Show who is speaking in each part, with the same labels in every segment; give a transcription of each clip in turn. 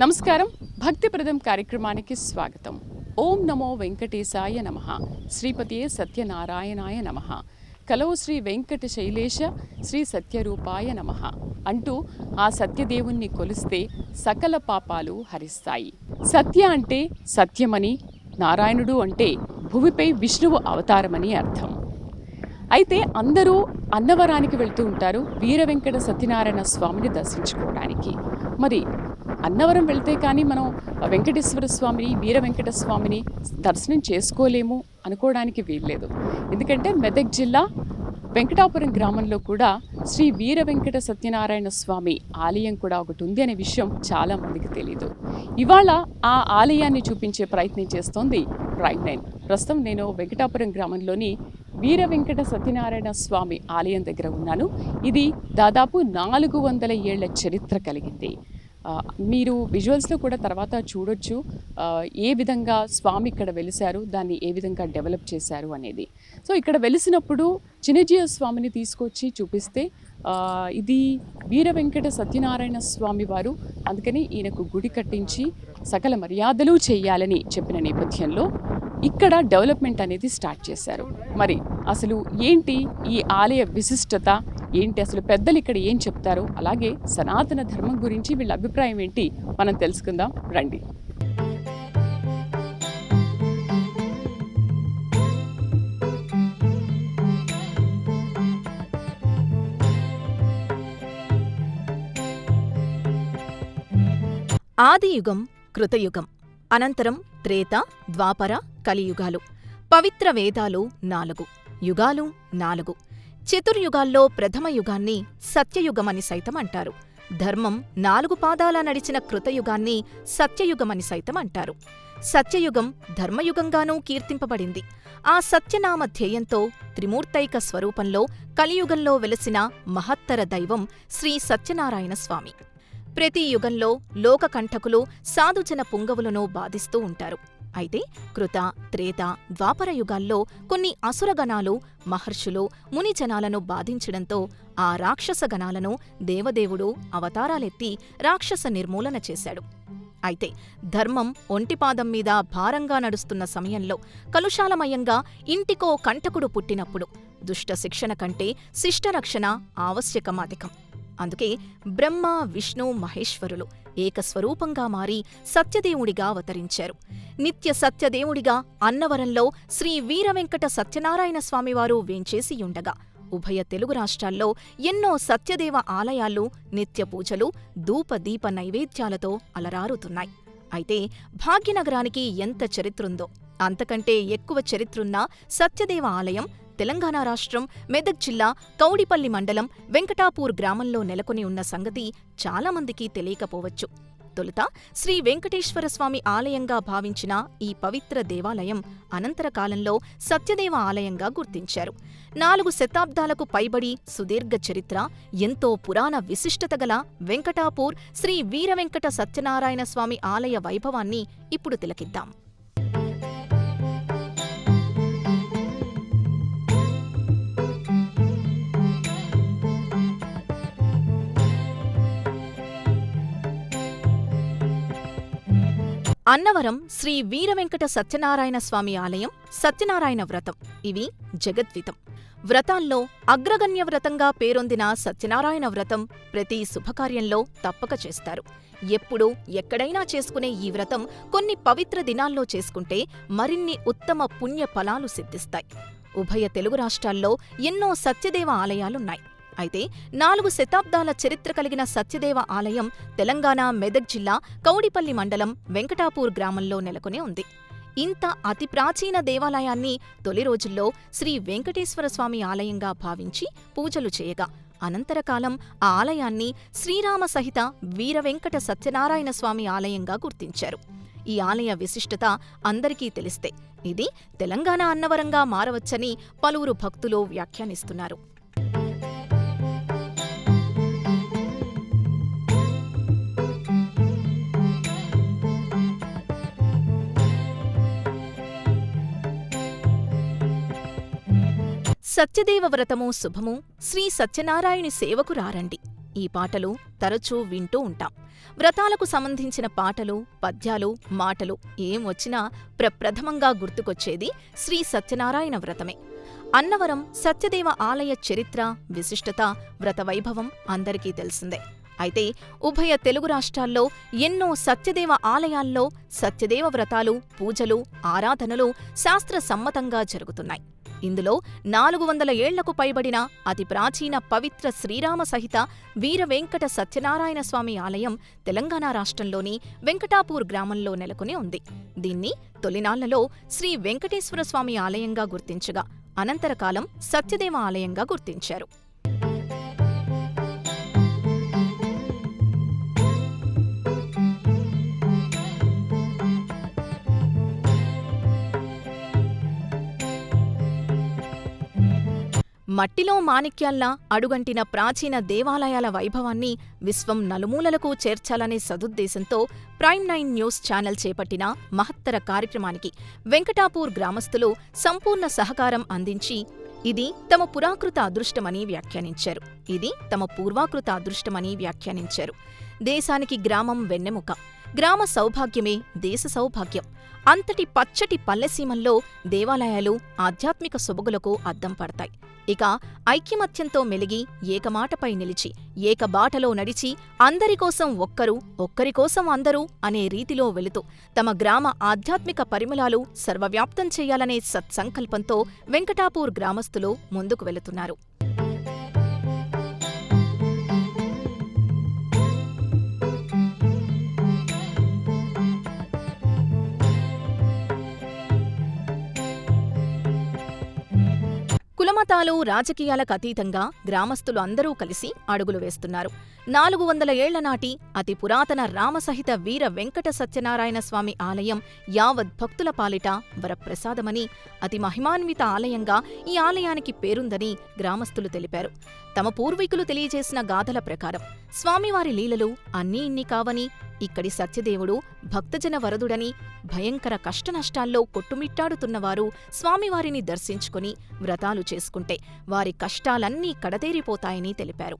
Speaker 1: నమస్కారం. భక్తిప్రదం కార్యక్రమానికి స్వాగతం. ఓం నమో వెంకటేశాయ నమ. శ్రీపతియే సత్యనారాయణాయ నమ. కలవు శ్రీ వెంకట శైలేష శ్రీ సత్యరూపాయ నమ అంటూ ఆ సత్యదేవుణ్ణి కొలిస్తే సకల పాపాలు హరిస్తాయి. సత్య అంటే సత్యమని నారాయణుడు అంటే భూమిపై విష్ణువు అవతారమని అర్థం. అయితే అందరూ అన్నవరానికి వెళ్తూ ఉంటారు వీర వెంకట సత్యనారాయణ స్వామిని దర్శించుకోవడానికి. మరి అన్నవరం వెళ్తే కానీ మనం వెంకటేశ్వర స్వామిని వీర వెంకట స్వామిని దర్శనం చేసుకోలేము అనుకోవడానికి వీల్లేదు. ఎందుకంటే మెదక్ జిల్లా వెంకటాపురం గ్రామంలో కూడా శ్రీ వీర వెంకట సత్యనారాయణ స్వామి ఆలయం కూడా ఒకటి ఉంది అనే విషయం చాలా మందికి తెలియదు ఇవాళ ఆ ఆలయాన్ని చూపించే ప్రయత్నం చేస్తోంది ప్రైమ్ నైన్ ప్రస్తుతం నేను వెంకటాపురం గ్రామంలోని వీర వెంకట సత్యనారాయణ స్వామి ఆలయం దగ్గర ఉన్నాను. ఇది దాదాపు నాలుగు వందల ఏళ్ళ చరిత్ర కలిగింది. మీరు విజువల్స్లో కూడా తర్వాత చూడొచ్చు. ఏ విధంగా స్వామి ఇక్కడ వెలిశారు దాన్ని ఏ విధంగా డెవలప్ చేశారు అనేది. సో ఇక్కడ వెలిసినప్పుడు చినజీవ స్వామిని తీసుకొచ్చి చూపిస్తే ఇది వీర వెంకట సత్యనారాయణ స్వామి వారు అందుకని ఈయనకు గుడి కట్టించి సకల మర్యాదలు చేయాలని చెప్పిన నేపథ్యంలో ఇక్కడ డెవలప్మెంట్ అనేది స్టార్ట్ చేశారు. మరి అసలు ఏంటి ఈ ఆలయ విశిష్టత? ఏంటి అసలు పెద్దలు ఇక్కడ ఏం చెప్తారు? అలాగే సనాతన ధర్మం గురించి వీళ్ళ అభిప్రాయం ఏంటి? మనం తెలుసుకుందాం. రండి.
Speaker 2: ఆదియుగం కృతయుగం. అనంతరం త్రేత ద్వాపర కలియుగాలు. పవిత్ర వేదాలు నాలుగు యుగాలు నాలుగు. చతుర్యుగాల్లో ప్రథమ యుగాన్ని సత్యయుగమని సైతం అంటారు. ధర్మం నాలుగు పాదాల నడిచిన కృతయుగాన్ని సత్యయుగమని సైతం అంటారు. సత్యయుగం ధర్మయుగంగానూ కీర్తింపబడింది. ఆ సత్యనామ ధ్యేయంతో త్రిమూర్తైక స్వరూపంలో కలియుగంలో వెలసిన మహత్తర దైవం శ్రీ సత్యనారాయణ స్వామి. ప్రతి యుగంలో లోకకంఠకులు సాధుజన పుంగవులను బాధిస్తూ ఉంటారు. అయితే కృత త్రేత ద్వాపర యుగాల్లో కొన్ని అసురగణాలు మహర్షులు మునిజనాలను బాధించడంతో ఆ రాక్షసగణాలను దేవదేవుడు అవతారాలెత్తి రాక్షస నిర్మూలన చేశాడు. అయితే ధర్మం ఒంటిపాదం మీద భారంగా నడుస్తున్న సమయంలో కలుషాలమయంగా ఇంటికో కంటకుడు పుట్టినప్పుడు దుష్ట శిక్షణ కంటే శిష్టరక్షణ ఆవశ్యకమాధికం. అందుకే బ్రహ్మ విష్ణు మహేశ్వరులు ఏకస్వరూపంగా మారి సత్యదేవుడిగా అవతరించారు. నిత్య సత్యదేవుడిగా అన్నవరంలో శ్రీ వీరవెంకట సత్యనారాయణ స్వామివారు వేంచేసియుండగా ఉభయ తెలుగు రాష్ట్రాల్లో ఎన్నో సత్యదేవ ఆలయాలు నిత్య పూజలు ధూప దీప నైవేద్యాలతో అలరారుతున్నాయి. అయితే భాగ్యనగరానికి ఎంత చరిత్రుందో అంతకంటే ఎక్కువ చరిత్రున్న సత్యదేవ ఆలయం తెలంగాణ రాష్ట్రం మెదక్ జిల్లా కౌడిపల్లి మండలం వెంకటాపూర్ గ్రామంలో నెలకొని ఉన్న సంగతి చాలామందికి తెలియకపోవచ్చు. తొలుత శ్రీ వెంకటేశ్వర స్వామి ఆలయంగా భావించిన ఈ పవిత్ర దేవాలయం అనంతర కాలంలో సత్యదేవ ఆలయంగా గుర్తించారు. నాలుగు శతాబ్దాలకు పైబడి సుదీర్ఘ చరిత్ర ఎంతో పురాణ విశిష్టత గల వెంకటాపూర్ శ్రీ వీరవెంకట సత్యనారాయణ స్వామి ఆలయ వైభవాన్ని ఇప్పుడు తిలకిద్దాం. అన్నవరం శ్రీ వీరవెంకట సత్యనారాయణ స్వామి ఆలయం సత్యనారాయణ వ్రతం. ఇవి జగద్వితం. వ్రతాల్లో అగ్రగణ్య వ్రతంగా పేరొందిన సత్యనారాయణ వ్రతం ప్రతి శుభకార్యంలో తప్పక చేస్తారు. ఎప్పుడు ఎక్కడైనా చేసుకునే ఈ వ్రతం కొన్ని పవిత్ర దినాల్లో చేసుకుంటే మరిన్ని ఉత్తమ పుణ్య ఫలాలు సిద్ధిస్తాయి. ఉభయ తెలుగు రాష్ట్రాల్లో ఎన్నో సత్యదేవ ఆలయాలున్నాయి. అయితే నాలుగు శతాబ్దాల చరిత్ర కలిగిన సత్యదేవ ఆలయం తెలంగాణ మెదక్ జిల్లా కౌడిపల్లి మండలం వెంకటాపూర్ గ్రామంలో నెలకొని ఉంది. ఇంత అతి ప్రాచీన దేవాలయాన్ని తొలి రోజుల్లో శ్రీ వెంకటేశ్వర స్వామి ఆలయంగా భావించి పూజలు చేయగా అనంతరకాలం ఆ ఆలయాన్ని శ్రీరామ సహిత వీరవెంకట సత్యనారాయణ స్వామి ఆలయంగా గుర్తించారు. ఈ ఆలయ విశిష్టత అందరికీ తెలిస్తే ఇది తెలంగాణ అన్నవరంగా మారవచ్చని పలువురు భక్తులు వ్యాఖ్యానిస్తున్నారు. సత్యదేవ వ్రతము శుభము శ్రీ సత్యనారాయణి సేవకు రారండి. ఈ పాటలు తరచూ వింటూ ఉంటాం. వ్రతాలకు సంబంధించిన పాటలు పద్యాలు మాటలు ఏం వచ్చినా ప్రప్రథమంగా గుర్తుకొచ్చేది శ్రీ సత్యనారాయణ వ్రతమే. అన్నవరం సత్యదేవ ఆలయ చరిత్ర విశిష్టత వ్రతవైభవం అందరికీ తెలిసిందే. అయితే ఉభయ తెలుగు రాష్ట్రాల్లో ఎన్నో సత్యదేవ ఆలయాల్లో సత్యదేవ వ్రతాలు పూజలు ఆరాధనలు శాస్త్ర సమ్మతంగా జరుగుతున్నాయి. ఇందులో నాలుగు వందల ఏళ్ళకు పైబడిన అతి ప్రాచీన పవిత్ర శ్రీరామ సహిత వీర వెంకట సత్యనారాయణ స్వామి ఆలయం తెలంగాణ రాష్ట్రంలోని వెంకటాపూర్ గ్రామంలో నెలకొని ఉంది. దీన్ని తొలినాళ్ళలో శ్రీ వెంకటేశ్వర స్వామి ఆలయంగా గుర్తించగా అనంతరకాలం సత్యదేవ ఆలయంగా గుర్తించారు. మట్టిలో మాణిక్యాల్లా అడుగంటిన ప్రాచీన దేవాలయాల వైభవాన్ని విశ్వం నలుమూలలకు చేర్చాలనే సదుద్దేశంతో ప్రైమ్ నైన్ న్యూస్ ఛానల్ చేపట్టిన మహత్తర కార్యక్రమానికి వెంకటాపూర్ గ్రామస్తులు సంపూర్ణ సహకారం అందించి ఇది తమ పురాకృత అదృష్టమని వ్యాఖ్యానించారు. ఇది తమ పూర్వాకృత అదృష్టమని వ్యాఖ్యానించారు. దేశానికి గ్రామం వెన్నెముక. గ్రామ సౌభాగ్యమే దేశ సౌభాగ్యం. అంతటి పచ్చటి పల్లెసీమల్లో దేవాలయాలు ఆధ్యాత్మిక సొబగులకు అద్దం పడతాయి. ఇక ఐక్యమత్యంతో మెలిగి ఏకమాటపై నిలిచి ఏకబాటలో నడిచి అందరికోసం ఒక్కరు ఒక్కరికోసం అందరూ అనే రీతిలో వెళుతూ తమ గ్రామ ఆధ్యాత్మిక పరిమళాలు సర్వవ్యాప్తం చేయాలనే సత్సంకల్పంతో వెంకటాపూర్ గ్రామస్తులు ముందుకు వెళుతున్నారు. కులమతాలు రాజకీయాలకు అతీతంగా గ్రామస్తులు అందరూ కలిసి అడుగులు వేస్తున్నారు. నాలుగు వందల ఏళ్ళ నాటి అతి పురాతన రామసహిత వీర వెంకట సత్యనారాయణ స్వామి ఆలయం యావత్ భక్తుల పాలిట వరప్రసాదమని అతి మహిమాన్విత ఆలయంగా ఈ ఆలయానికి పేరుందని గ్రామస్తులు తెలిపారు. తమ పూర్వీకులు తెలియజేసిన గాథల ప్రకారం స్వామివారి లీలలు అన్నీ ఇన్ని కావని ఇక్కడి సత్యదేవుడు భక్తజన వరదుడని భయంకర కష్టనష్టాల్లో కొట్టుమిట్టాడుతున్నవారు స్వామివారిని దర్శించుకుని వ్రతాలు చేసుకుంటే వారి కష్టాలన్నీ కడతేరిపోతాయని తెలిపారు.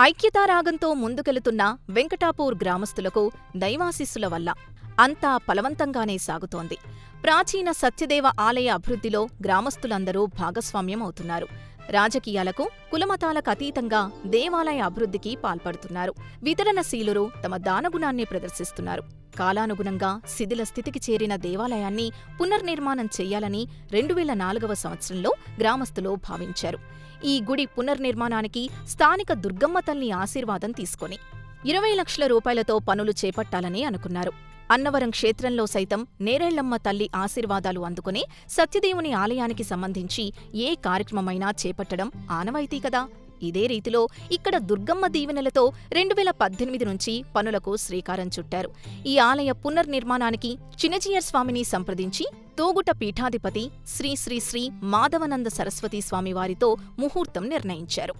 Speaker 2: ఐక్యతారాగంతో ముందుకెళుతున్న వెంకటాపూర్ గ్రామస్తులకు దైవాశిస్సుల వల్ల అంతా ఫలవంతంగానే సాగుతోంది. ప్రాచీన సత్యదేవ ఆలయ అభివృద్ధిలో గ్రామస్తులందరూ భాగస్వామ్యం అవుతున్నారు రాజకీయాలకు కులమతాలకు అతీతంగా దేవాలయ అభివృద్ధికి పాల్పడుతున్నారు. వితరణశీలురు తమ దానగుణాన్ని ప్రదర్శిస్తున్నారు. కాలానుగుణంగా శిథిల స్థితికి చేరిన దేవాలయాన్ని పునర్నిర్మాణం చెయ్యాలని రెండు వేల నాలుగవ సంవత్సరంలో గ్రామస్తులు భావించారు. ఈ గుడి పునర్నిర్మాణానికి స్థానిక దుర్గమ్మ తల్లి ఆశీర్వాదం తీసుకొని. ఇరవై లక్షల రూపాయలతో పనులు చేపట్టాలని అనుకున్నారు. అన్నవరం క్షేత్రంలో సైతం నేరేళ్ళమ్మ తల్లి ఆశీర్వాదాలు అందుకుని సత్యదేవుని ఆలయానికి సంబంధించి ఏ కార్యక్రమమైనా చేపట్టడం ఆనవాయితీ కదా? ఇదే రీతిలో ఇక్కడ దుర్గమ్మ దీవెనలతో రెండు వేల పద్దెనిమిది నుంచి పనులకు శ్రీకారం చుట్టారు. ఈ ఆలయ పునర్నిర్మాణానికి చిన్నజీయర్ స్వామిని సంప్రదించి తోగుట పీఠాధిపతి శ్రీ శ్రీ శ్రీ మాధవనంద సరస్వతి స్వామివారితో ముహూర్తం నిర్ణయించారు.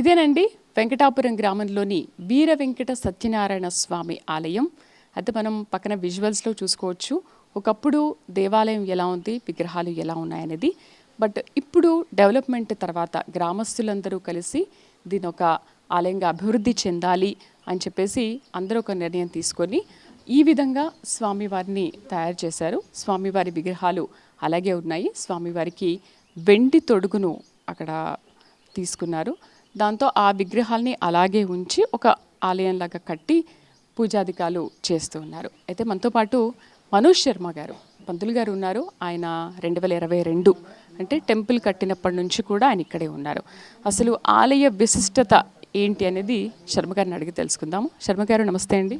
Speaker 1: ఇదేనండి వెంకటాపురం గ్రామంలోని వీర వెంకట సత్యనారాయణ స్వామి ఆలయం. అయితే మనం పక్కన విజువల్స్లో చూసుకోవచ్చు. ఒకప్పుడు దేవాలయం ఎలా ఉంది విగ్రహాలు ఎలా ఉన్నాయనేది. బట్ ఇప్పుడు డెవలప్మెంట్ తర్వాత గ్రామస్తులందరూ కలిసి దీని ఒక ఆలయంగా అభివృద్ధి చెందాలి అని చెప్పేసి అందరూ ఒక నిర్ణయం తీసుకొని ఈ విధంగా స్వామివారిని తయారు చేశారు. స్వామివారి విగ్రహాలు అలాగే ఉన్నాయి. స్వామివారికి వెండి తొడుగును అక్కడ తీసుకున్నారు. దాంతో ఆ విగ్రహాల్ని అలాగే ఉంచి ఒక ఆలయంలాగా కట్టి పూజాధికాలు చేస్తూ ఉన్నారు. అయితే మనతో పాటు మనోజ్ శర్మ గారు పంతులు గారు ఉన్నారు. ఆయన రెండు వేల ఇరవై రెండు అంటే టెంపుల్ కట్టినప్పటి నుంచి కూడా ఆయన ఇక్కడే ఉన్నారు. అసలు ఆలయ విశిష్టత ఏంటి అనేది శర్మ గారిని అడిగి తెలుసుకుందాము. శర్మ గారు నమస్తే అండి.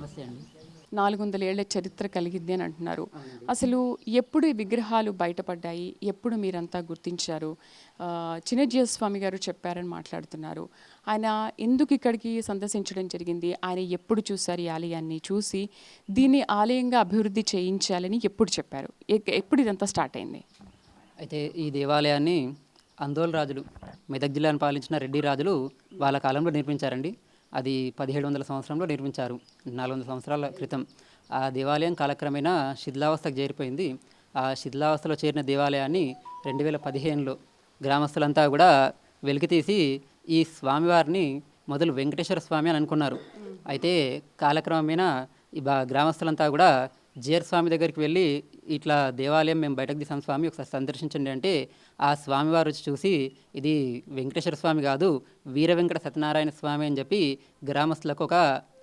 Speaker 1: నాలుగు వందల ఏళ్ళ చరిత్ర కలిగింది అని అంటున్నారు. అసలు ఎప్పుడు ఈ విగ్రహాలు బయటపడ్డాయి? ఎప్పుడు మీరంతా గుర్తించారు? చిన్నజీవ స్వామి గారు చెప్పారని మాట్లాడుతున్నారు. ఆయన ఎందుకు ఇక్కడికి సందర్శించడం జరిగింది? ఆయన ఎప్పుడు చూశారు ఈ ఆలయాన్ని? చూసి దీన్ని ఆలయంగా అభివృద్ధి చేయించాలని ఎప్పుడు చెప్పారు? ఎప్పుడు ఇదంతా స్టార్ట్ అయింది?
Speaker 3: అయితే ఈ దేవాలయాన్ని అందోల్ రాజులు మెదక్ జిల్లాను పాలించిన రెడ్డి రాజులు వాళ్ళ కాలంలో నిర్మించారండి. అది పదిహేడు వందల సంవత్సరంలో నిర్మించారు. నాలుగు వందల సంవత్సరాల క్రితం. ఆ దేవాలయం కాలక్రమేణా శిథిలావస్థకు చేరిపోయింది. ఆ శిథిలావస్థలో చేరిన దేవాలయాన్ని రెండు వేల పదిహేనులో గ్రామస్తులంతా కూడా వెలికితీసి ఈ స్వామివారిని మొదలు వెంకటేశ్వర స్వామి అని అనుకున్నారు. అయితే కాలక్రమేణా ఈ బా గ్రామస్తులంతా కూడా జేర్ స్వామి దగ్గరికి వెళ్ళి ఇట్లా దేవాలయం మేము బయటకు తీసాం. స్వామి ఒకసారి సందర్శించండి అంటే ఆ స్వామివారు వచ్చి చూసి ఇది వెంకటేశ్వర స్వామి కాదు వీర వెంకట సత్యనారాయణ స్వామి అని చెప్పి గ్రామస్తులకు ఒక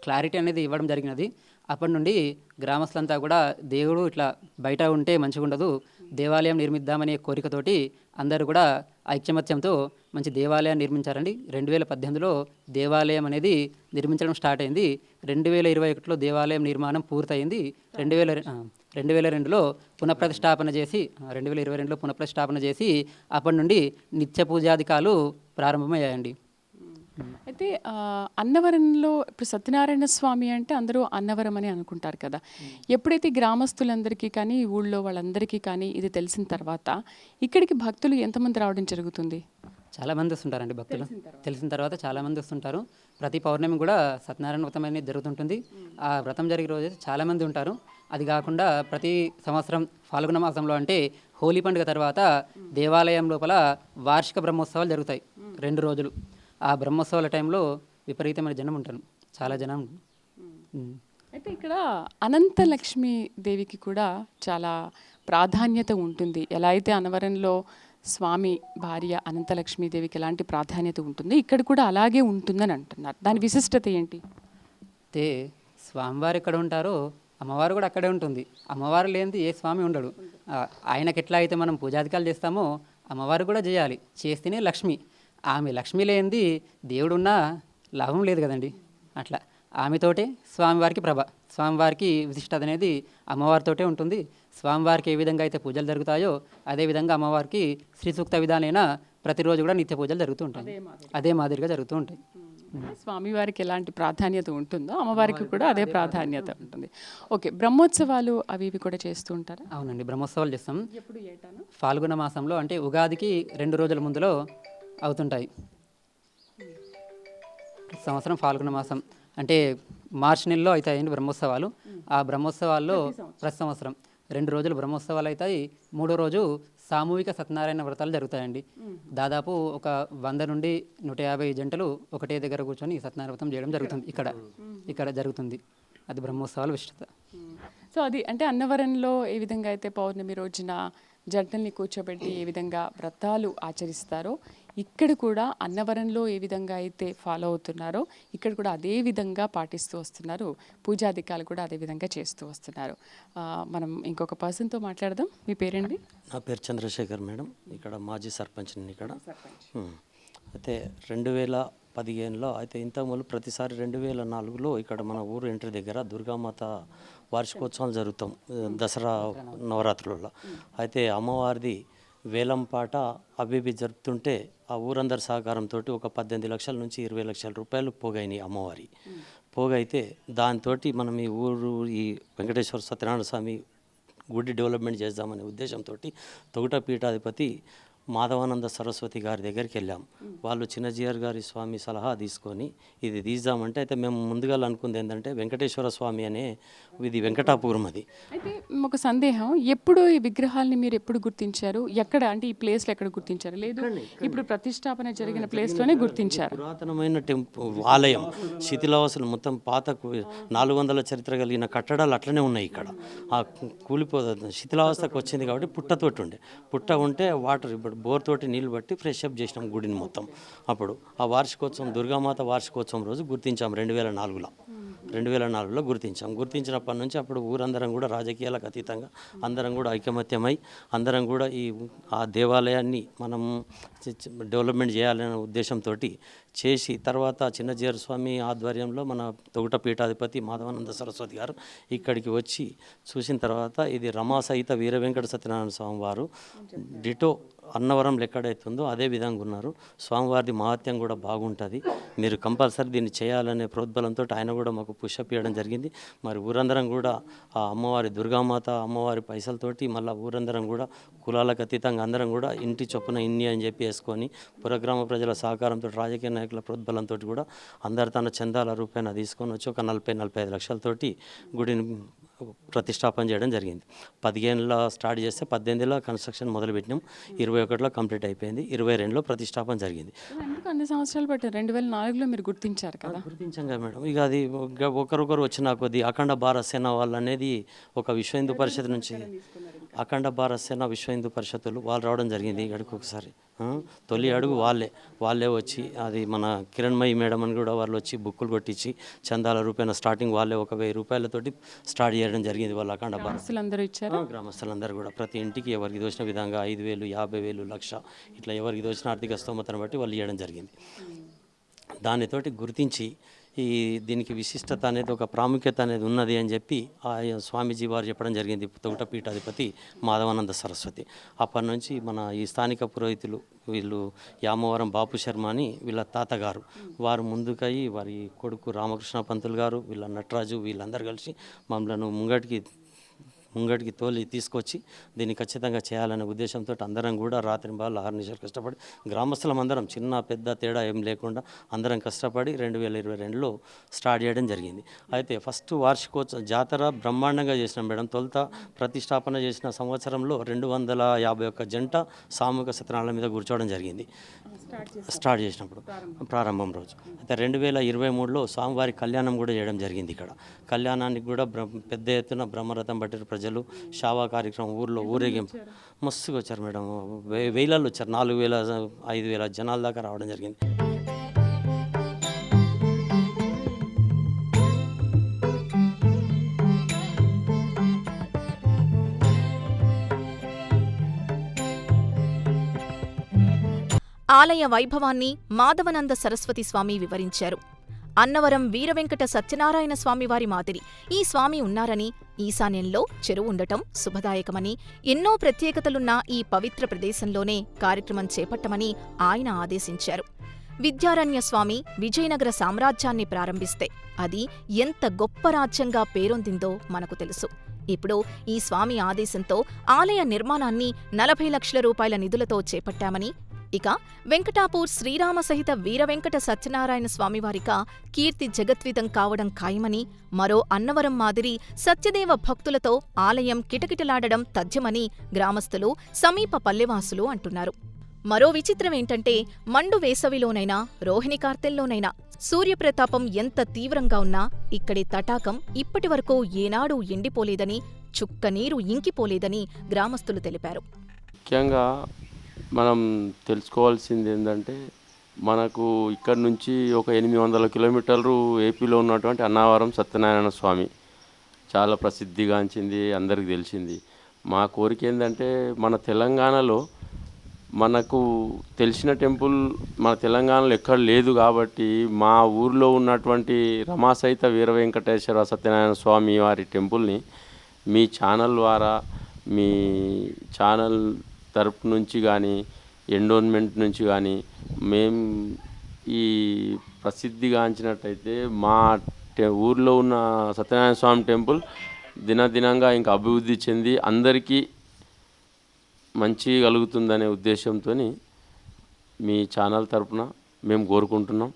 Speaker 3: క్లారిటీ అనేది ఇవ్వడం జరిగినది. అప్పటి నుండి గ్రామస్తులంతా కూడా దేవుడు ఇట్లా బయట ఉంటే మంచిగా ఉండదు దేవాలయం నిర్మిద్దామనే కోరికతోటి అందరూ కూడా ఐక్యమత్యంతో మంచి దేవాలయాన్ని నిర్మించారండి. రెండు వేల పద్దెనిమిదిలో దేవాలయం అనేది నిర్మించడం స్టార్ట్ అయింది. రెండు వేల ఇరవై ఒకటిలో దేవాలయం నిర్మాణం పూర్తయింది. రెండు వేల రెండు వేల రెండులో పునఃప్రతిష్ఠాపన చేసి రెండు వేల ఇరవై రెండులో పునఃప్రతిష్ఠాపన చేసి అప్పటి నుండి నిత్య పూజాధికాలు ప్రారంభమయ్యాయండి.
Speaker 1: అయితే అన్నవరంలో ఇప్పుడు సత్యనారాయణ స్వామి అంటే అందరూ అన్నవరం అని అనుకుంటారు కదా. ఎప్పుడైతే గ్రామస్తులందరికీ కానీ ఊళ్ళో వాళ్ళందరికీ కానీ ఇది తెలిసిన తర్వాత ఇక్కడికి భక్తులు ఎంతమంది రావడం జరుగుతుంది?
Speaker 3: చాలా మంది వస్తుంటారండి భక్తులు. తెలిసిన తర్వాత. చాలా మంది వస్తుంటారు. ప్రతి పౌర్ణమి కూడా సత్యనారాయణ వ్రతం అనేది జరుగుతుంటుంది. ఆ వ్రతం జరిగే రోజు అయితే చాలా మంది ఉంటారు. అది కాకుండా ప్రతి సంవత్సరం ఫాల్గుణ మాసంలో అంటే హోలీ పండుగ తర్వాత దేవాలయం లోపల వార్షిక బ్రహ్మోత్సవాలు జరుగుతాయి. రెండు రోజులు. ఆ బ్రహ్మోత్సవాల టైంలో విపరీతమైన జనం ఉంటారు. చాలా జనం.
Speaker 1: అయితే ఇక్కడ అనంతలక్ష్మి దేవికి కూడా చాలా ప్రాధాన్యత ఉంటుంది. ఎలా అయితే అన్నవరంలో స్వామి భార్య అనంతలక్ష్మి దేవికి ఎలాంటి ప్రాధాన్యత ఉంటుంది ఇక్కడ కూడా అలాగే ఉంటుందని అంటున్నారు. దాని విశిష్టత ఏంటి?
Speaker 3: అయితే స్వామివారు ఎక్కడ ఉంటారో అమ్మవారు కూడా అక్కడే ఉంటుంది. అమ్మవారు లేనిది ఏ స్వామి ఉండడు. ఆయనకి ఎట్లా అయితే మనం పూజాధికాలు చేస్తామో అమ్మవారు కూడా చేయాలి. చేస్తేనే లక్ష్మి. ఆమె లక్ష్మి లేనిది దేవుడున్నా లాభం లేదు కదండి. అట్లా. ఆమెతోటే స్వామివారికి ప్రభ. స్వామివారికి విశిష్టత అనేది అమ్మవారితోటే ఉంటుంది. స్వామివారికి ఏ విధంగా అయితే పూజలు జరుగుతాయో అదే విధంగా అమ్మవారికి శ్రీ సూక్త విధానైనా ప్రతిరోజు కూడా నిత్య పూజలు జరుగుతూ ఉంటాయి. అదే మాదిరిగా. జరుగుతూ ఉంటాయి.
Speaker 1: స్వామివారికి ఎలాంటి ప్రాధాన్యత ఉంటుందో అమ్మవారికి కూడా అదే ప్రాధాన్యత ఉంటుంది. ఓకే బ్రహ్మోత్సవాలు అవి ఇవి కూడా చేస్తూ ఉంటారా?
Speaker 3: అవునండి బ్రహ్మోత్సవాలు చేస్తాం.
Speaker 1: ఎప్పుడు ఏటాను?
Speaker 3: ఫాల్గుణ మాసంలో అంటే ఉగాదికి రెండు రోజుల ముందులో అవుతుంటాయి. సంవత్సరం ఫాల్గుణ మాసం అంటే మార్చి నెలలో అవుతాయండి బ్రహ్మోత్సవాలు. ఆ బ్రహ్మోత్సవాల్లో ప్రతి సంవత్సరం. రెండు రోజులు బ్రహ్మోత్సవాలు అవుతాయి. మూడో రోజు సామూహిక సత్యనారాయణ వ్రతాలు జరుగుతాయండి. దాదాపు ఒక వంద నుండి నూట యాభై జంటలు ఒకటే దగ్గర కూర్చొని సత్యనారాయణ వ్రతం చేయడం జరుగుతుంది ఇక్కడ. ఇక్కడ జరుగుతుంది. అది బ్రహ్మోత్సవాల విశిష్టత.
Speaker 1: సో అది అంటే అన్నవరంలో ఏ విధంగా అయితే పౌర్ణమి రోజున జంటల్ని కూర్చోబెట్టి ఏ విధంగా వ్రతాలు ఆచరిస్తారో ఇక్కడ కూడా అన్నవరంలో ఏ విధంగా అయితే ఫాలో అవుతున్నారో ఇక్కడ కూడా అదే విధంగా పాటిస్తూ వస్తున్నారు. పూజాధికాలు కూడా అదే విధంగా చేస్తూ వస్తున్నారు. మనం ఇంకొక పర్సన్తో మాట్లాడదాం. మీ పేరండి?
Speaker 4: నా పేరు చంద్రశేఖర్ మేడం. ఇక్కడ మాజీ సర్పంచ్ ఇక్కడ. అయితే రెండు వేల పదిహేనులో అయితే ఇంతకుముందు ప్రతిసారి రెండు వేల నాలుగులో ఇక్కడ మన ఊరు ఎంట్రీ దగ్గర దుర్గామాత వార్షికోత్సవాలు జరుగుతాం దసరా నవరాత్రులలో. అయితే అమ్మవారిది వేలంపాట అవి ఇవి జరుపుతుంటే ఆ ఊరందరి సహకారంతో ఒక పద్దెనిమిది లక్షల నుంచి ఇరవై లక్షల రూపాయలు పోగైనాయి అమ్మవారి. పోగైతే దాంతో మనం ఈ ఊరు ఈ వెంకటేశ్వర సత్యనారాయణ స్వామి గుడి డెవలప్మెంట్ చేద్దామనే ఉద్దేశంతో తొగుట పీఠాధిపతి మాధవానంద సరస్వతి గారి దగ్గరికి వెళ్ళాం. వాళ్ళు చిన్నజీఆర్ గారి స్వామి సలహా తీసుకొని ఇది తీద్దామంటే అయితే మేము ముందుగా అనుకుంది ఏంటంటే వెంకటేశ్వర స్వామి అనే ఇది వెంకటాపురం అది.
Speaker 1: అయితే ఒక సందేహం ఎప్పుడు ఈ విగ్రహాల్ని మీరు ఎప్పుడు గుర్తించారు? ఎక్కడ? అంటే ఈ ప్లేస్లో ఎక్కడ గుర్తించారు? లేదు ఇప్పుడు ప్రతిష్టాపన జరిగిన ప్లేస్లోనే గుర్తించారు.
Speaker 4: పురాతనమైన టెంపు ఆలయం శిథిలావాసులు మొత్తం పాత నాలుగు వందల చరిత్ర కలిగిన కట్టడాలు అట్లనే ఉన్నాయి ఇక్కడ. ఆ కూలిపో శిథిలావస్థకు వచ్చింది కాబట్టి పుట్టతోటి ఉండే. పుట్ట ఉంటే వాటర్ ఇప్పుడు బోర్ తోటి నీళ్ళు బట్టి ఫ్రెష్ అప్ చేసినాం గుడిని మొత్తం. అప్పుడు ఆ వార్షికోత్సవం దుర్గామాత వార్షికోత్సవం రోజు గుర్తించాం రెండు వేల నాలుగులో. రెండు వేల నాలుగులో గుర్తించాం. గుర్తించినప్పటి నుంచి అప్పుడు ఊరందరం కూడా రాజకీయాలకు అతీతంగా అందరం కూడా ఐకమత్యమై అందరం కూడా ఈ ఆ దేవాలయాన్ని మనం డెవలప్మెంట్ చేయాలనే ఉద్దేశంతో చేసి తర్వాత చిన్నజీర స్వామి ఆధ్వర్యంలో మన తొగుట పీఠాధిపతి మాధవానంద సరస్వతి గారు ఇక్కడికి వచ్చి చూసిన తర్వాత ఇది రమాసహిత వీర వెంకట సత్యనారాయణ స్వామి వారు డిటో అన్నవరంలో ఎక్కడైతుందో అదే విధంగా ఉన్నారు. స్వామివారిది మహత్యం కూడా బాగుంటుంది. మీరు కంపల్సరీ దీన్ని చేయాలనే ప్రోద్బలంతో ఆయన కూడా మాకు పుషప్ చేయడం జరిగింది. మరి ఊరందరం కూడా ఆ అమ్మవారి దుర్గామాత అమ్మవారి పైసలతోటి మళ్ళీ ఊరందరం కూడా కులాలకు అతీతంగా అందరం కూడా ఇంటి చొప్పున ఇన్ని అని చెప్పి వేసుకొని పురగ్రామ ప్రజల సహకారంతో రాజకీయ నాయకుల ప్రోద్బలంతో కూడా అందరు తన చందాల రూపాయన తీసుకొని వచ్చి ఒక నలభై నలభై ఐదు లక్షలతోటి గుడిని ప్రతిష్టాపన చేయడం జరిగింది. పదిహేనులో స్టార్ట్ చేస్తే పద్దెనిమిదిలో కన్స్ట్రక్షన్ మొదలుపెట్టినాం. ఇరవై ఒకటిలో కంప్లీట్ అయిపోయింది. ఇరవై రెండులో ప్రతిష్టాపన జరిగింది.
Speaker 1: ఎందుకు అన్ని సంవత్సరాలు పట్టారు? రెండు వేల నాలుగులో మీరు గుర్తించారు కదా?
Speaker 4: గుర్తించాం కదా మేడం. ఇక అది ఒక- ఒకరొకరు వచ్చిన కొద్ది అఖండ భారత్ సేన వాళ్ళు అనేది ఒక విశ్వ హిందూ పరిషత్ నుంచి అఖండ భారత్ సేన విశ్వ హిందూ పరిషత్తులు వాళ్ళు రావడం జరిగింది ఇక్కడికి ఒకసారి. తొలి అడుగు వాళ్ళే. వాళ్ళే వచ్చి అది మన కిరణ్మయి మేడం అని కూడా వాళ్ళు వచ్చి బుక్కులు కొట్టించి చందాల రూపాయన స్టార్టింగ్ వాళ్ళే ఒక వెయ్యి రూపాయలతోటి స్టార్ట్ చేయడం జరిగింది వాళ్ళు అఖండ గ్రామస్తులందరూ కూడా ప్రతి ఇంటికి ఎవరికి దోచిన విధంగా ఐదు వేలు యాభై వేలు లక్ష ఇట్లా ఎవరికి దోచిన ఆర్థిక స్తోమతను బట్టి వాళ్ళు ఇవ్వడం జరిగింది. దానితోటి గుర్తించి ఈ దీనికి విశిష్టత అనేది ఒక ప్రాముఖ్యత అనేది ఉన్నది అని చెప్పి ఆ స్వామీజీ వారు చెప్పడం జరిగింది. తొగట పీఠాధిపతి మాధవానంద సరస్వతి. అప్పటి నుంచి మన ఈ స్థానిక పురోహితులు వీళ్ళు యామవరం బాపు శర్మ అని వీళ్ళ తాతగారు. వారు ముందుకై వారి కొడుకు రామకృష్ణ పంతులు గారు వీళ్ళ నటరాజు వీళ్ళందరూ కలిసి మమ్మల్ని ముంగటికి ముంగటికి తోలి తీసుకొచ్చి దీన్ని ఖచ్చితంగా చేయాలనే ఉద్దేశంతో అందరం కూడా రాత్రి బాగా ఆరు నిమిషాలు కష్టపడి గ్రామస్తులం అందరం చిన్న పెద్ద తేడా ఏం లేకుండా అందరం కష్టపడి రెండు వేల ఇరవై రెండులో స్టార్ట్ చేయడం జరిగింది. అయితే ఫస్ట్ వార్షికోత్సవ జాతర బ్రహ్మాండంగా చేసినాం మేడం. తొలుత ప్రతిష్టాపన చేసిన సంవత్సరంలో రెండు వందల యాభై ఒక్క జంట సామూహిక సత్రాల మీద కూర్చోవడం జరిగింది. స్టార్ట్ చేసినప్పుడు ప్రారంభం రోజు. అయితే రెండు వేల ఇరవై మూడులో స్వామివారి కళ్యాణం కూడా చేయడం జరిగింది ఇక్కడ. కళ్యాణానికి కూడా బ్ర పెద్ద ఎత్తున బ్రహ్మరథం పట్టిన ప్రజలు షావా కార్యక్రమం ఊర్లో ఊరేగింపు. మస్తుగా వచ్చారు మేడం. వే- వేలల్లో వచ్చారు. నాలుగు వేల ఐదు వేల జనాల దాకా రావడం జరిగింది.
Speaker 2: ఆలయ వైభవాన్ని మాధవనంద సరస్వతి స్వామి వివరించారు. అన్నవరం వీరవెంకట సత్యనారాయణ స్వామివారి మాదిరి. ఈ స్వామి ఉన్నారని ఈశాన్యంలో చెరువు ఉండటం శుభదాయకమని ఎన్నో ప్రత్యేకతలున్న ఈ పవిత్ర ప్రదేశంలోనే కార్యక్రమం చేపట్టమని ఆయన ఆదేశించారు. విద్యారణ్య స్వామి విజయనగర సామ్రాజ్యాన్ని ప్రారంభిస్తే అది ఎంత గొప్ప రాజ్యంగా పేరొందిందో మనకు తెలుసు. ఇప్పుడు ఈ స్వామి ఆదేశంతో ఆలయ నిర్మాణాన్ని నలభై లక్షల రూపాయల నిధులతో చేపట్టామని ఇక వెంకటాపూర్ శ్రీరామ సహిత వీరవెంకట సత్యనారాయణ స్వామివారిక కీర్తి జగద్వితం కావడం ఖాయమని మరో అన్నవరం మాదిరి సత్యదేవ భక్తులతో ఆలయం కిటకిటలాడడం తథ్యమని గ్రామస్తులు సమీప పల్లెవాసులు అంటున్నారు. మరో విచిత్రమేంటంటే మండు వేసవిలోనైనా రోహిణి కార్తెల్లోనైనా సూర్యప్రతాపం ఎంత తీవ్రంగా ఉన్నా ఇక్కడి తటాకం ఇప్పటివరకు ఏనాడూ ఎండిపోలేదని చుక్క నీరు ఇంకిపోలేదని గ్రామస్తులు తెలిపారు.
Speaker 5: ముఖ్యంగా మనం తెలుసుకోవాల్సింది ఏంటంటే మనకు ఇక్కడ నుంచి ఒక ఎనిమిది వందల కిలోమీటర్లు ఏపీలో ఉన్నటువంటి అన్నవరం సత్యనారాయణ స్వామి. చాలా ప్రసిద్ధిగాంచింది అందరికి తెలిసింది. మా కోరిక ఏంటంటే మన తెలంగాణలో మనకు తెలిసిన టెంపుల్ మన తెలంగాణలో ఎక్కడ లేదు కాబట్టి మా ఊర్లో ఉన్నటువంటి రమాసహిత వీర వెంకటేశ్వర సత్యనారాయణ స్వామి వారి టెంపుల్ని మీ ఛానల్ ద్వారా మీ ఛానల్ తరపు నుంచి కానీ ఎండోన్మెంట్ నుంచి కానీ మేము ఈ ప్రసిద్ధిగాంచినట్టయితే మా ఊర్లో ఉన్న సత్యనారాయణ స్వామి టెంపుల్ దినదినంగా ఇంకా అభివృద్ధి చెంది అందరికీ మంచి కలుగుతుందనే ఉద్దేశంతో మీ ఛానల్ తరపున మేము కోరుకుంటున్నాం.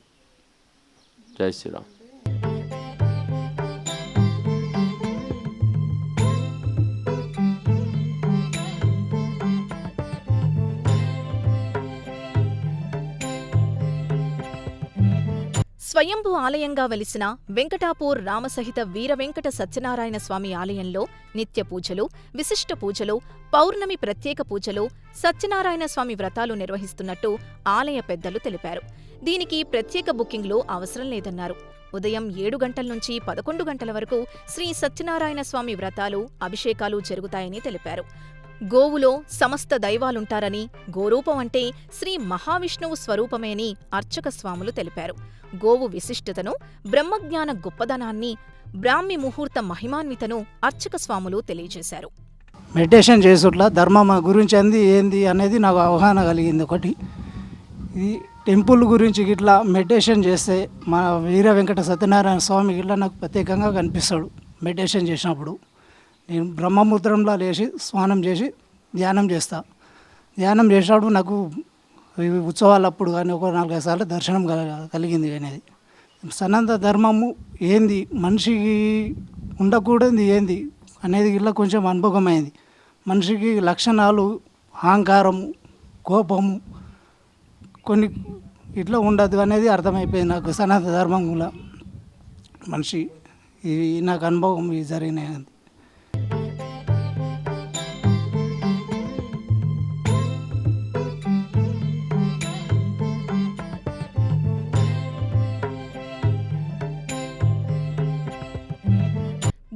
Speaker 5: జై శ్రీరామ్.
Speaker 2: స్వయంభూ ఆలయంగా వెలిసిన వెంకటాపూర్ రామసహిత వీరవెంకట సత్యనారాయణ స్వామి ఆలయంలో నిత్య పూజలు విశిష్ట పూజలు పౌర్ణమి ప్రత్యేక పూజలు సత్యనారాయణ స్వామి వ్రతాలు నిర్వహిస్తున్నట్టు ఆలయ పెద్దలు తెలిపారు. దీనికి ప్రత్యేక బుకింగ్లు అవసరం లేదన్నారు. ఉదయం ఏడు గంటల నుంచి పదకొండు గంటల వరకు శ్రీ సత్యనారాయణ స్వామి వ్రతాలు అభిషేకాలు జరుగుతాయని తెలిపారు. గోవులో సమస్త దైవాలుంటారని గోరూపం అంటే శ్రీ మహావిష్ణువు స్వరూపమే అని అర్చక స్వాములు తెలిపారు. గోవు విశిష్టతను బ్రహ్మజ్ఞాన గొప్పదనాన్ని బ్రాహ్మి ముహూర్త మహిమాన్వితను అర్చక స్వాములు తెలియజేశారు.
Speaker 6: మెడిటేషన్ చేసుట్లా ధర్మం గురించి అంది ఏంది అనేది నాకు అవగాహన కలిగింది ఒకటి. ఇది టెంపుల్ గురించి ఇట్లా మెడిటేషన్ చేస్తే మా వీర వెంకట సత్యనారాయణ స్వామి ఇట్లా నాకు ప్రత్యేకంగా కనిపిస్తాడు మెడిటేషన్ చేసినప్పుడు. నేను బ్రహ్మముద్రంలో లేచి స్నానం చేసి ధ్యానం చేస్తా. ధ్యానం చేసినప్పుడు నాకు ఈ ఉత్సవాలప్పుడు కానీ ఒక నాలుగైదు సార్లు దర్శనం కల- కలిగింది అనేది. సనాతన ధర్మము ఏంది? మనిషికి ఉండకూడదు ఏంది? అనేది ఇట్లా కొంచెం అనుభవమైంది. మనిషికి లక్షణాలు అహంకారము కోపము కొన్ని ఇట్లా ఉండదు అనేది అర్థమైపోయింది నాకు సనాతన ధర్మం కూడా మనిషి ఇవి నాకు అనుభవం ఇది జరిగినాయి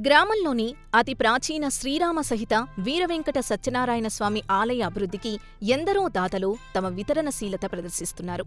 Speaker 2: గ్రామంలోని అతి ప్రాచీన శ్రీరామ సహిత వీరవెంకట సత్యనారాయణ స్వామి ఆలయ అభివృద్ధికి ఎందరో దాతలు తమ వితరణశీలత ప్రదర్శిస్తున్నారు.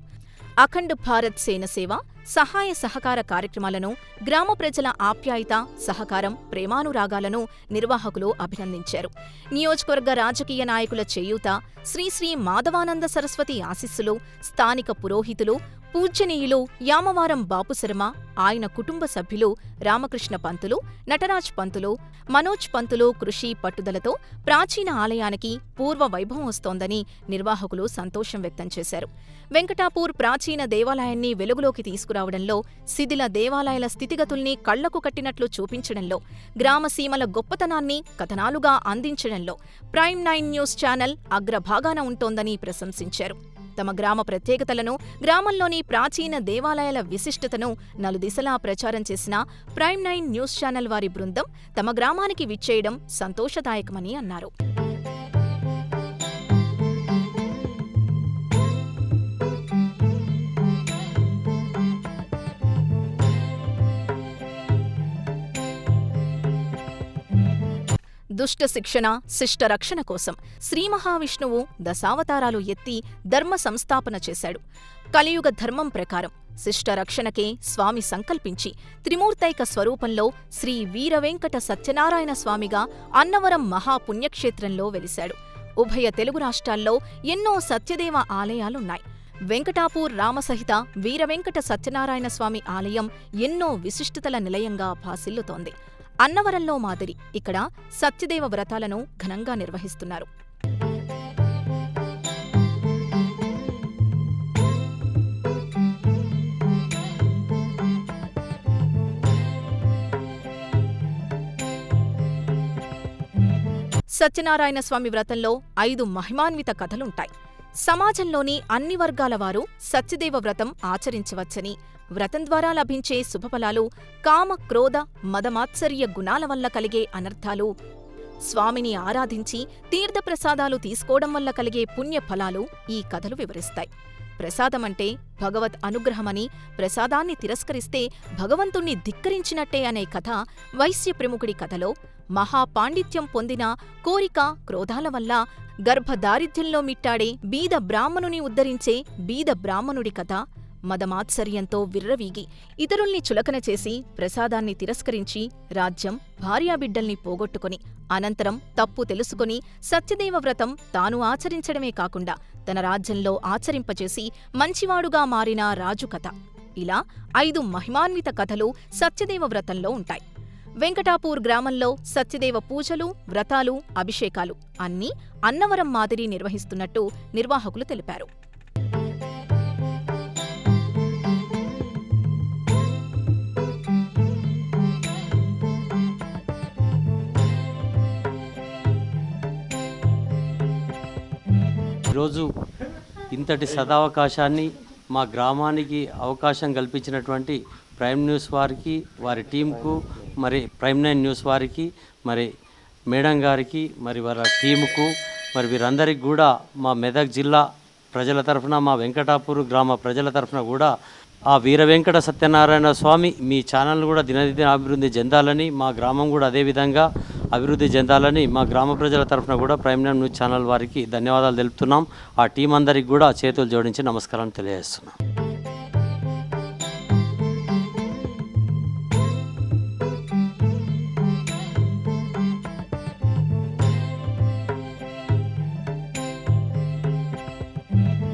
Speaker 2: అఖండ్ భారత్ సేన సేవ సహాయ సహకార కార్యక్రమాలను గ్రామ ప్రజల ఆప్యాయత సహకారం ప్రేమానురాగాలను నిర్వాహకులు అభినందించారు. నియోజకవర్గ రాజకీయ నాయకుల చేయూత శ్రీశ్రీ మాధవానంద సరస్వతి ఆశీస్సులు స్థానిక పురోహితులు పూజ్యనీయులు యామవారం బాపుశర్మ ఆయన కుటుంబ సభ్యులు రామకృష్ణ పంతులు నటరాజ్ పంతులు మనోజ్ పంతులు కృషి పట్టుదలతో ప్రాచీన ఆలయానికి పూర్వ వైభవం వస్తోందని నిర్వాహకులు సంతోషం వ్యక్తం చేశారు. వెంకటాపూర్ ప్రాచీన దేవాలయాన్ని వెలుగులోకి తీసుకురావడంలో శిథిల దేవాలయాల స్థితిగతుల్ని కళ్ళకు కట్టినట్లు చూపించడంలో గ్రామసీమల గొప్పతనాన్ని కథనాలుగా అందించడంలో ప్రైమ్ నైన్ న్యూస్ ఛానల్ అగ్రభాగాన ఉంటోందని ప్రశంసించారు. తమ గ్రామ ప్రత్యేకతలను గ్రామంలోని ప్రాచీన దేవాలయాల విశిష్టతను నలుదిశలా ప్రచారం చేసిన ప్రైమ్ నైన్ న్యూస్ ఛానల్ వారి బృందం తమ గ్రామానికి విచ్చేయడం సంతోషదాయకమని అన్నారు. దుష్ట శిక్షణ శిష్ట రక్షణ కోసం శ్రీ మహావిష్ణువు దశావతారాలు ఎత్తి ధర్మ సంస్థాపన చేశాడు. కలియుగ ధర్మం ప్రకారం శిష్ట రక్షణకే స్వామి సంకల్పించి త్రిమూర్తైక స్వరూపంలో శ్రీ వీరవెంకట సత్యనారాయణ స్వామిగా అన్నవరం మహాపుణ్యక్షేత్రంలో వెలిశాడు. ఉభయ తెలుగు రాష్ట్రాల్లో ఎన్నో సత్యదేవ ఆలయాలున్నాయి. వెంకటాపూర్ రామసహిత వీరవెంకట సత్యనారాయణ స్వామి ఆలయం ఎన్నో విశిష్టతల నిలయంగా భాసిల్లుతోంది అన్నవరంలో మాదిరి ఇక్కడ సత్యదేవ వ్రతాలను ఘనంగా నిర్వహిస్తున్నారు. సత్యనారాయణ స్వామి వ్రతంలో ఐదు మహిమాన్విత కథలుంటాయి. సమాజంలోని అన్ని వర్గాల వారు సత్యదేవ వ్రతం ఆచరించవచ్చని వ్రతం ద్వారా లభించే శుభఫలాలు కామ క్రోధ మదమాత్సర్య గుణాల వల్ల కలిగే అనర్థాలు. స్వామిని ఆరాధించి తీర్థప్రసాదాలు తీసుకోవడం వల్ల కలిగే పుణ్యఫలాలు ఈ కథలు వివరిస్తాయి. ప్రసాదమంటే భగవత్ అనుగ్రహమని ప్రసాదాన్ని తిరస్కరిస్తే భగవంతుణ్ణి ధిక్కరించినట్టే అనే కథ వైశ్య ప్రముఖుడి కథలో మహాపాండిత్యం పొందిన కోరిక క్రోధాల వల్ల గర్భదారిద్ర్యంలో మిట్టాడే బీద బ్రాహ్మణుని ఉద్ధరించే బీద బ్రాహ్మణుడి కథ మదమాత్సర్యంతో విర్రవీగి. ఇతరుల్ని చులకన చేసి ప్రసాదాన్ని తిరస్కరించి రాజ్యం భార్యాబిడ్డల్ని పోగొట్టుకుని అనంతరం తప్పు తెలుసుకుని సత్యదేవ వ్రతం తాను ఆచరించడమే కాకుండా తన రాజ్యంలో ఆచరింపచేసి మంచివాడుగా మారిన రాజు కథ. ఇలా ఐదు మహిమాన్విత కథలు సత్యదేవ వ్రతంలో ఉంటాయి. వెంకటాపూర్ గ్రామంలో సత్యదేవ పూజలు వ్రతాలు అభిషేకాలు అన్నీ అన్నవరం మాదిరి నిర్వహిస్తున్నట్టు నిర్వాహకులు తెలిపారు.
Speaker 4: ఈరోజు ఇంతటి సదావకాశాన్ని మా గ్రామానికి అవకాశం కల్పించినటువంటి ప్రైమ్ న్యూస్ వారికి వారి టీంకు మరి ప్రైమ్ నైన్ న్యూస్ వారికి మరి మేడం గారికి మరి వారి టీముకు మరి వీరందరికీ కూడా మా మెదక్ జిల్లా ప్రజల తరఫున మా వెంకటాపూర్ గ్రామ ప్రజల తరఫున కూడా ఆ వీర వెంకట సత్యనారాయణ స్వామి మీ ఛానల్ కూడా దినదిన అభివృద్ధి చెందాలని మా గ్రామం కూడా అదేవిధంగా అభివృద్ధి చెందాలని మా గ్రామ ప్రజల తరఫున కూడా ప్రైమ్ న్యూస్ ఛానల్ వారికి ధన్యవాదాలు తెలుపుతున్నాం. ఆ టీం అందరికి కూడా చేతులు జోడించి నమస్కారం తెలియజేస్తున్నాం.